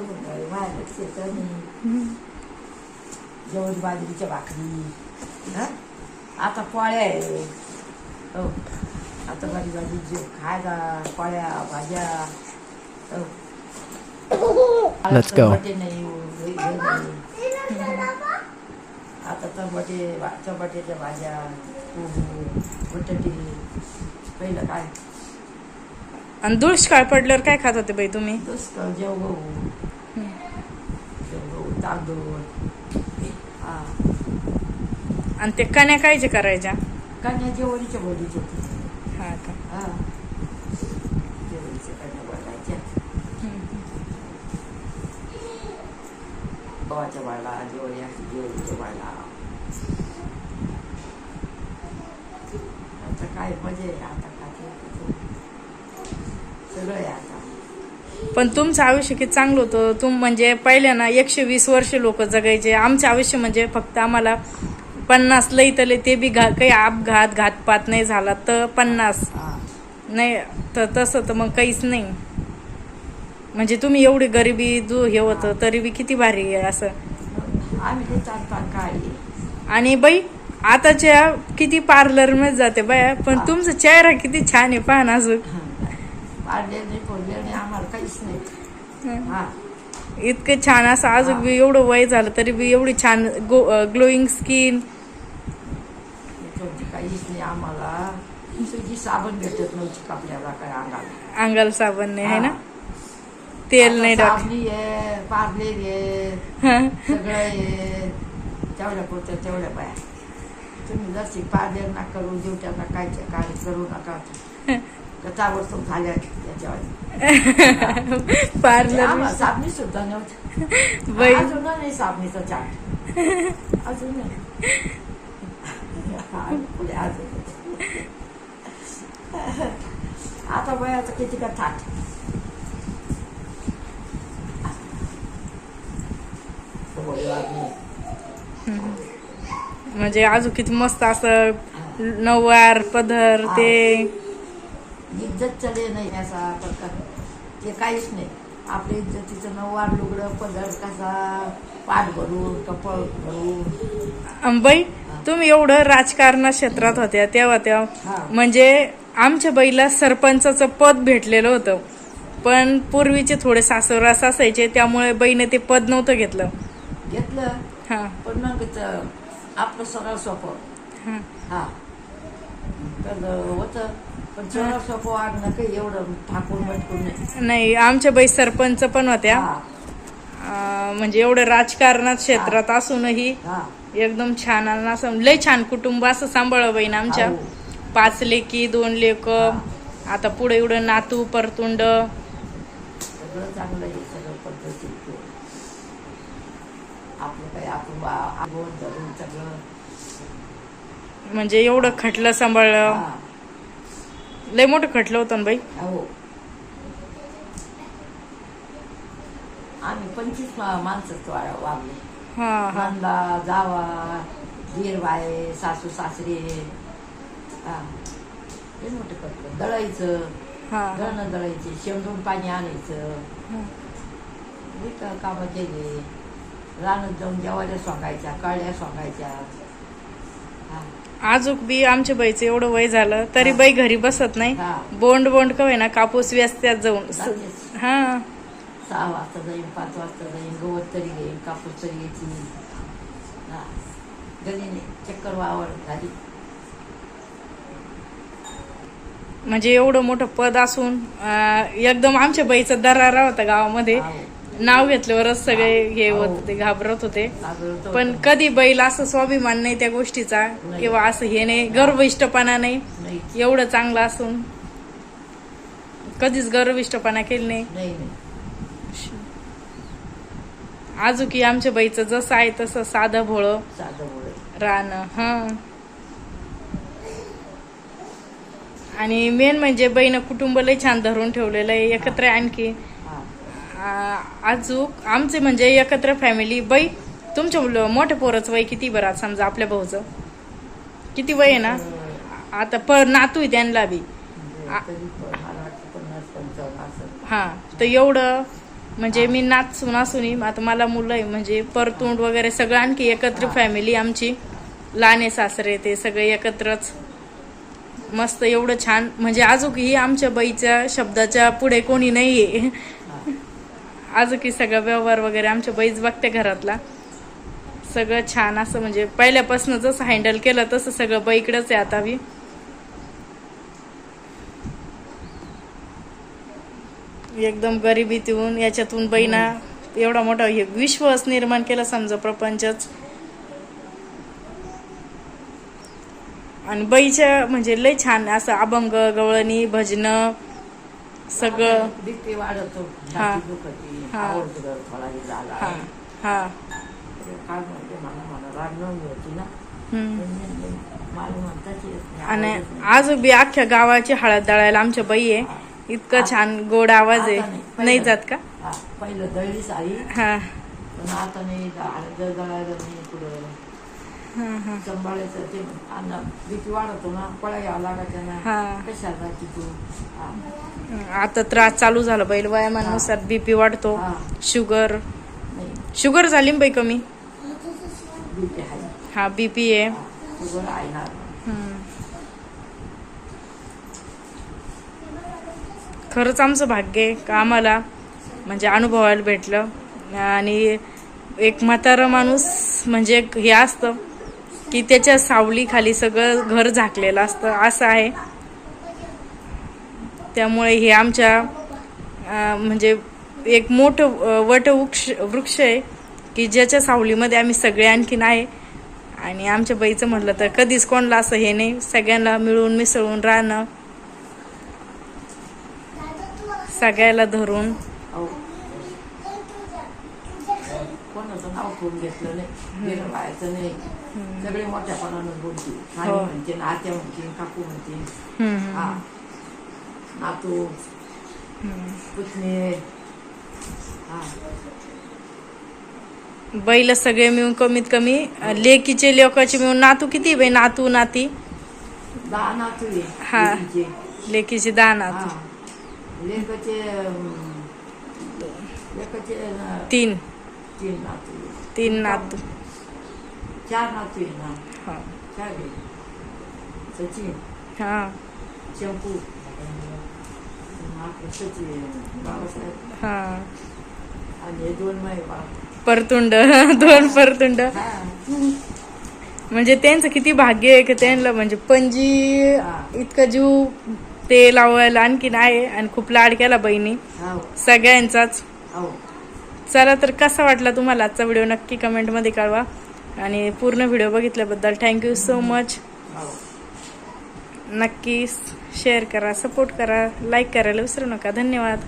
माझ्यापेक्षा येतं नाही जेवण बाजरीच्या भाकरी हा? आता पोळ्या आहे हो आता बाजी जेव खायला पोळ्या भाज्या हो Let's go. आता चपाती चपातीच्या भाज्या बटाटे पहिलं काय आणि दुष्काळ पडल्यावर काय खात होते बाई तुम्ही? दुष्काळ जेव गहू जेव गहू तांदूळ. हा. आणि ते कण्या कायचे करायच्या? कन्या जेवणीच्या बोलीचे होते हा का? जेवणीच्या कन्या बोलायच्या गव्हाच्या वाळला जेवणी असते जेवणीच्या वाळला आता काय मजा आहे आता. काय सगळं आहे आता. पण तुमचं आयुष्य किती चांगलं होतं? तुम म्हणजे पहिले ना एकशे वीस वर्ष लोक जगायचे. आमचं आयुष्य म्हणजे फक्त आम्हाला पन्नास लई तले ते बी घा काही अपघात घातपात नाही झाला तर पन्नास. नाही तर तसं तर मग काहीच नाही. म्हणजे तुम्ही एवढी गरिबी जो हे होतं तरी बी किती भारी आहे असं. आणि बाई आताच्या किती पार्लरमध्ये जाते बाया पण तुमचा चेहरा किती छान आहे पहा ना अजून. पाडले नाही फोडले नाही आम्हाला काहीच नाही. हा. इतकं छान असं अजून बी एवढं वय झालं तरी बी एवढी छान ग्लोईंग स्किन काहीच नाही आम्हाला. तुझी साबण भेटत नव्हती आपल्याला काय अंगाला. अंगाला साबण नाही आहे ना. तेल नाही साबणी आहे पार्लेर आहे. सगळं आहे. तेवढ्या पुरत्या तेवढ्या बाया. तुम्ही जशी पार्लेर ना करू जेवट्या नकायच्या काय करू नका. ताबडतोब झाल्या याच्यावर. पार्लर साबणी सुद्धा नव्हती. बाई. अजून नाही साबणीचा चाट अजून नाही. पुढे अजून. आता वयाचं किती का थाट. म्हणजे अजून किती मस्त असं नऊवार पदर ते. इज्जत चले नाही असा प्रकार ते काहीच नाही. आपल्या इज्जतीचं नऊवार लुगडं पदर कसा पाठ भरून कपळ भरून अं, बाई तुम्ही एवढं राजकारणा क्षेत्रात होत्या तेव्हा. तेव्हा म्हणजे आमच्या बाईला सरपंचाचं पद भेटलेलं होतं. पण पूर्वीचे थोडे सासुरास असायचे त्यामुळे बाईने ते पद नव्हतं घेतलं. घेतलं? हा. पण मग आपलं सरळ सोपं. हा. हा. तर होतं. पण सरळ सोपं वागणं काही एवढं ठाकून मटकून नाही. नाही आमच्या बाई सरपंच पण होत्या. हा. अं, म्हणजे एवढं राजकारणात क्षेत्रात असूनही हा. एकदम छान आणि असं लय छान कुटुंब असं सांभाळ बहीण आमच्या. हो. पाच लेकी दोन लेक आता पुढे एवढं नातू परतुंड. सगळं चांगलं आहे सगळं पद्धतीत आपलं काही आपण बा- आगवून धरून सगळं. म्हणजे एवढं खटलं सांभाळलं. हा. लय मोठं खटलं होतं ना बाई. हो आम्ही पंचवीस माणसं वागलो. हा हा. नंदा जावा दीर बाय सासू सासरे. हा. लय मोठं करतो दळायचं. हा दळणं दळायचे. शेंदून पाणी आणायचं. हा. लई का कामं केले. रानात जाऊन जेवायला सोंगायच्या कळ्या सोंगायच्या. आजूक बी आमच्या बाईचं एवढं वय झालं तरी बाई घरी बसत नाही. बोंड बोंड कवे ना कापूस व्यस्त्यात जाऊन. हा. सहा वाजता जाईन पाच वाजता जाईन गवत तरी घेईन कापूस तरी घ्यायची. चक्कर वावर झाली. म्हणजे एवढं मोठं पद असून एकदम आमच्या बाईचा दरारा होता गावामध्ये. नाव घेतल्यावरच सगळे हे. हो. होत होते घाबरत होते. घाबरत होतं. पण कधी बैल असं स्वाभिमान नाही त्या गोष्टीचा. किंवा असं हे नाही गर्विष्टपणा नाही. नाही. एवढं चांगलं असून कधीच गर्विष्टपणा केली नाही. नाही आजूकी आमच्या बाईचं जसं आहे तसं साधं भोळं राहणं हा. आणि मेन म्हणजे बहीण कुटुंब लय छान धरून ठेवलेलं आहे एकत्र आणखी आजूक आमचे म्हणजे एकत्र फॅमिली बाई तुमच्या मुलं मोठ्या पोराचं वय किती बरं? समजा आपल्या भाऊचं. किती वय आहे ना? आता प नातू आहे त्यांना बी. म्हणजे हा तर एवढं म्हणजे मी नात सुना सुनी आता मला मुलं आहे म्हणजे परतोंड वगैरे सगळं आणखी एकत्र. फॅमिली आमची लहाने सासरे ते सगळे एकत्रच. मस्त एवढं छान म्हणजे अजूनही आमच्या बाईच्या शब्दाच्या पुढे कोणी नाहीये. हा. अजूनही सगळा व्यवहार वगैरे आमच्या बाईच बघते घरातला. सगळं छान असं म्हणजे पहिल्यापासून जसं हँडल केलं तसं सगळं बाईकडेच आहे आता बी. एकदम गरिबीतून याच्यातून बाईना एवढा मोठा विश्वास निर्माण केला समजा प्रपंचच. आणि बाईच्या म्हणजे लय छान असं अभंग गवळणी भजन सगळं. बीपी वाढवतो. हा. छाती दुखती हा. आवडतं थोडा हे झाला. हा. हा. काय म्हणते मला मला राग नव्हती होती ना. हम्म. मला म्हणताच येत नाही, आणि आवडत नाही. आज बी अख्ख्या गावाची हळद दळायला आमच्या बाई आहे. इतकं छान गोड आवाज आहे. नाही, नाही पहिलं. जात का? हा, पहिलं दळली सारी हा. पण आता नाही दळायला नाही पुढं. सांभाळायचं ते अन्न वाढवतो ना पळा यावं लागायचं ना. कशाला राहते तू हा. आता त्रास चालू झाला बैल वयामानानुसार बीपी वाढतो. शुगर. शुगर झाली बाई कमी? हा बीपी आहे. सगळं आहे ना. हम्म. खरंच आमचं भाग्य आहे का आम्हाला म्हणजे अनुभवायला भेटलं. आणि एक म्हातारा माणूस म्हणजे एक हे असतं. की त्याच्या सावलीखाली सगळं घर झाकलेलं असतं. असं आहे. त्यामुळे हे आमच्या म्हणजे एक मोठं वटवृक्ष वृक्ष आहे की ज्याच्या सावलीमध्ये आम्ही सगळे आणखीन आहे. आणि आमच्या बाईचं म्हटलं तर कधीच कोणला असं हे नाही. सगळ्यांना मिळून मिसळून राहणं. सगळ्याला धरून. ठेवून घेतलं नाही. गेलं व्हायचं नाही. सगळे मोठ्यापणानं बोलतील. नानी हो. म्हणते नात्या म्हणतील काकू म्हणतील. हम्म, हा. नातू. पुतणे. हा. बैल सगळे मिळून कमीत कमी लेकीचे लेकाचे मिळून नातू किती? बाई नातू नाती? दहा नातू आहे. हा. लेकीचे. लेकीचे दहा नातू. लेकाचे लेकाचे तीन. तीन नातू. तीन नातू. चार नातू आहे ना? हा. चार आहे सचिन हा. शंपू आपलं सचिन बाबासाहेब हा. आणि हे दोन माई बाप परतुंड. दोन परतुंड. म्हणजे त्यांचं किती भाग्य आहे की त्यांना म्हणजे पणजी. इतका जीव ते लावायला आणखीन आहे आणि खूप लाड केला बहिणी. हो. सगळ्यांचाच. हो. चला तर कसा वाटला तुम्हाला आजचा व्हिडिओ? नक्की कमेंटमध्ये कळवा. आणि पूर्ण व्हिडिओ बघितल्याबद्दल थँक्यू सो मच नक्की शेअर करा सपोर्ट करा लाईक करायला विसरू नका. धन्यवाद.